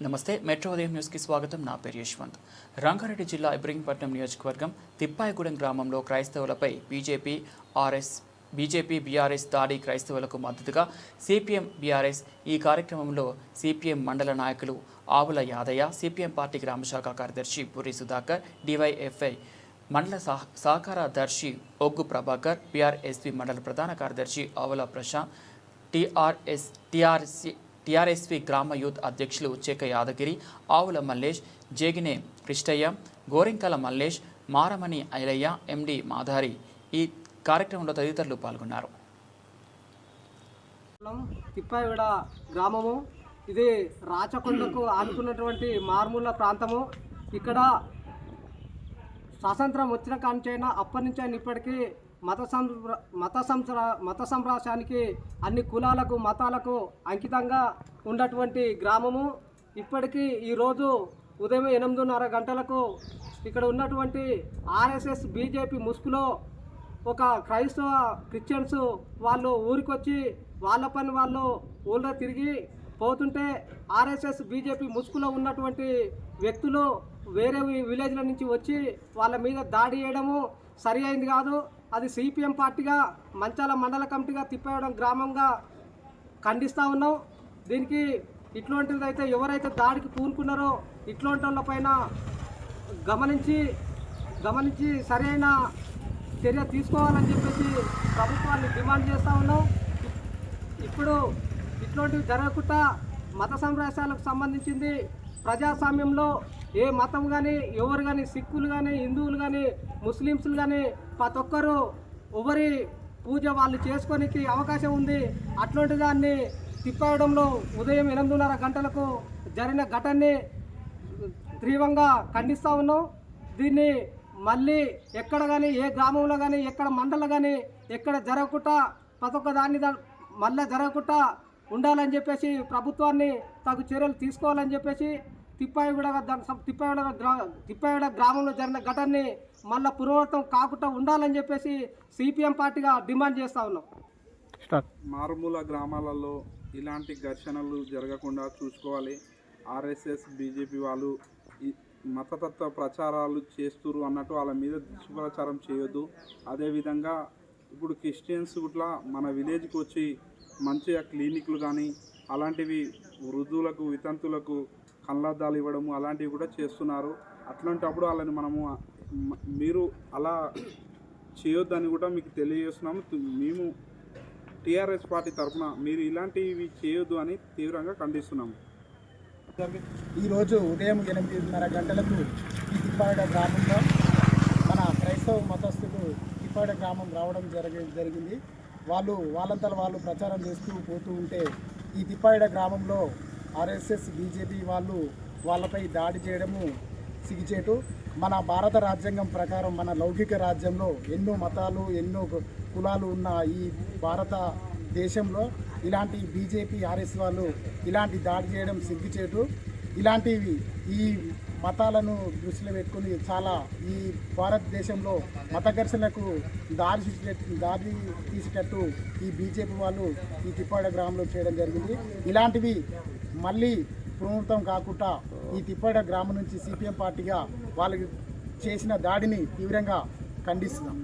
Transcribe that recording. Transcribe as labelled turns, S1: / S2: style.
S1: నమస్తే మెట్రో ఉదయం న్యూస్కి స్వాగతం. నా పేరు యశ్వంత్. రంగారెడ్డి జిల్లా ఇబ్రహీంపట్నం నియోజకవర్గం తిప్పాయిగూడెం గ్రామంలో క్రైస్తవులపై బీజేపీ ఆర్ఎస్ బీజేపీ బీఆర్ఎస్ దాడి క్రైస్తవులకు మద్దతుగా సిపిఎం బీఆర్ఎస్ ఈ కార్యక్రమంలో సిపిఎం మండల నాయకులు ఆవుల యాదయ్య సిపిఎం పార్టీ గ్రామశాఖ కార్యదర్శి పురి సుధాకర్ డివైఎఫ్ఐ మండల సహ సహకార దర్శి ఒగ్గు ప్రభాకర్ బీఆర్ఎస్పీ మండల ప్రధాన కార్యదర్శి ఆవుల ప్రశాంత్ టిఆర్ఎస్ టిఆర్సి టిఆర్ఎస్పి గ్రామ యూత్ అధ్యక్షులు చేక యాదగిరి ఆవుల మల్లేష్ జేగినే కృష్ణయ్య గోరింకల మల్లేష్ మారమణి ఐలయ్య ఎండి మాధారి ఈ కార్యక్రమంలో తదితరులు పాల్గొన్నారు.
S2: మండలం గ్రామము. ఇది రాచకొండకు ఆనుకున్నటువంటి మారుమూల ప్రాంతము. ఇక్కడ స్వాతంత్రం వచ్చిన కానిచైనా అప్పటి నుంచి అయినా ఇప్పటికీ మత సంప్ర మత సంస్ర మత సంప్రాసానికి అన్ని కులాలకు మతాలకు అంకితంగా ఉన్నటువంటి గ్రామము. ఇప్పటికీ ఈరోజు ఉదయం ఎనిమిదిన్నర గంటలకు ఇక్కడ ఉన్నటువంటి ఆర్ఎస్ఎస్ బీజేపీ ముసుగులో ఒక క్రైస్తవ క్రిస్టియన్స్ వాళ్ళు ఊరికొచ్చి వాళ్ళ పని వాళ్ళు ఊళ్ళో తిరిగి పోతుంటే ఆర్ఎస్ఎస్ బీజేపీ ముసుగులో ఉన్నటువంటి వ్యక్తులు వేరే విలేజ్ల నుంచి వచ్చి వాళ్ళ మీద దాడి చేయడము సరి అయింది కాదు. అది సిపిఎం పార్టీగా మంచాల మండల కమిటీగా తిప్పేయడం గ్రామంగా ఖండిస్తూ ఉన్నాం. దీనికి ఇట్లాంటిదైతే అయితే ఎవరైతే దాడికి పూనుకున్నారో ఇట్లాంటి వాళ్ళ పైన గమనించి గమనించి సరైన చర్య తీసుకోవాలని చెప్పేసి ప్రభుత్వాన్ని డిమాండ్ చేస్తూ ఉన్నాం. ఇప్పుడు ఇట్లాంటివి జరగకుండా మత సంప్రదాయాలకు సంబంధించింది ప్రజాస్వామ్యంలో ఏ మతం కానీ ఎవరు కానీ సిక్కులు కానీ హిందువులు కానీ ముస్లిమ్స్లు కానీ ప్రతి ఒక్కరూ ఎవరి పూజ వాళ్ళు చేసుకోనికి అవకాశం ఉంది. అట్లాంటి దాన్ని తిప్పేయడంలో ఉదయం ఎనిమిదిన్నర గంటలకు జరిగిన ఘటనని తీవ్రంగా ఖండిస్తూ ఉన్నాం. దీన్ని మళ్ళీ ఎక్కడ కానీ ఏ గ్రామంలో కానీ ఎక్కడ మండలం కానీ ఎక్కడ జరగకుండా ప్రతి ఒక్క దాన్ని మళ్ళీ జరగకుండా ఉండాలని చెప్పేసి ప్రభుత్వాన్ని తగు చర్యలు తీసుకోవాలని చెప్పేసి తిప్పాయిగూడ తిప్పాయిగూడ గ్రా తిప్పాయిగూడ గ్రామంలో జరిగిన ఘటనని మళ్ళీ పునరావృతం కాకుండా ఉండాలని చెప్పేసి సిపిఎం పార్టీగా డిమాండ్ చేస్తూ ఉన్నాం.
S3: మారుమూల గ్రామాలలో ఇలాంటి ఘర్షణలు జరగకుండా చూసుకోవాలి. ఆర్ఎస్ఎస్ బీజేపీ వాళ్ళు మతతత్వ ప్రచారాలు చేస్తురు అన్నట్టు వాళ్ళ మీద దుష్ప్రచారం చేయొద్దు. అదేవిధంగా ఇప్పుడు క్రిస్టియన్స్ ఇట్లా మన విలేజ్కి వచ్చి మంచిగా క్లినిక్లు కానీ అలాంటివి వృద్ధులకు వితంతులకు కళ్ళద్దాలు ఇవ్వడము అలాంటివి కూడా చేస్తున్నారు. అట్లాంటప్పుడు వాళ్ళని మనము మీరు అలా చేయొద్దని కూడా మీకు తెలియజేస్తున్నాము. మేము టీఆర్ఎస్ పార్టీ తరఫున మీరు ఇలాంటివి చేయొద్దు అని తీవ్రంగా ఖండిస్తున్నాము.
S4: ఈరోజు ఉదయం ఎనిమిదిన్నర గంటలకు ఈ తిప్పాడ గ్రామంలో మన క్రైస్తవ మతస్థులు తిప్పాడ గ్రామం రావడం జరిగే జరిగింది. వాళ్ళు వాళ్ళంతా వాళ్ళు ప్రచారం చేస్తూ పోతూ ఉంటే ఈ తిప్పాడ గ్రామంలో ఆర్ఎస్ఎస్ బీజేపీ వాళ్ళు వాళ్ళపై దాడి చేయడము సిగిచేటు. మన భారత రాజ్యాంగం ప్రకారం మన లౌకిక రాజ్యంలో ఎన్నో మతాలు ఎన్నో కులాలు ఉన్న ఈ భారత దేశంలో ఇలాంటి బీజేపీ ఆర్ఎస్ వాళ్ళు ఇలాంటి దాడి చేయడం సిగ్గుచేటు. ఇలాంటివి ఈ మతాలను దృష్టిలో పెట్టుకుని చాలా ఈ భారతదేశంలో మత ఘర్షణకు దారి తీసేటట్టు దారి తీసేటట్టు ఈ బీజేపీ వాళ్ళు ఈ తిప్పాడ గ్రామంలో చేయడం జరిగింది. ఇలాంటివి మళ్ళీ పునరుతం కాకుండా ఈ తిప్పడ గ్రామం నుంచి సిపిఎం పార్టీగా వాళ్ళకి చేసిన దాడిని తీవ్రంగా ఖండిస్తున్నాం.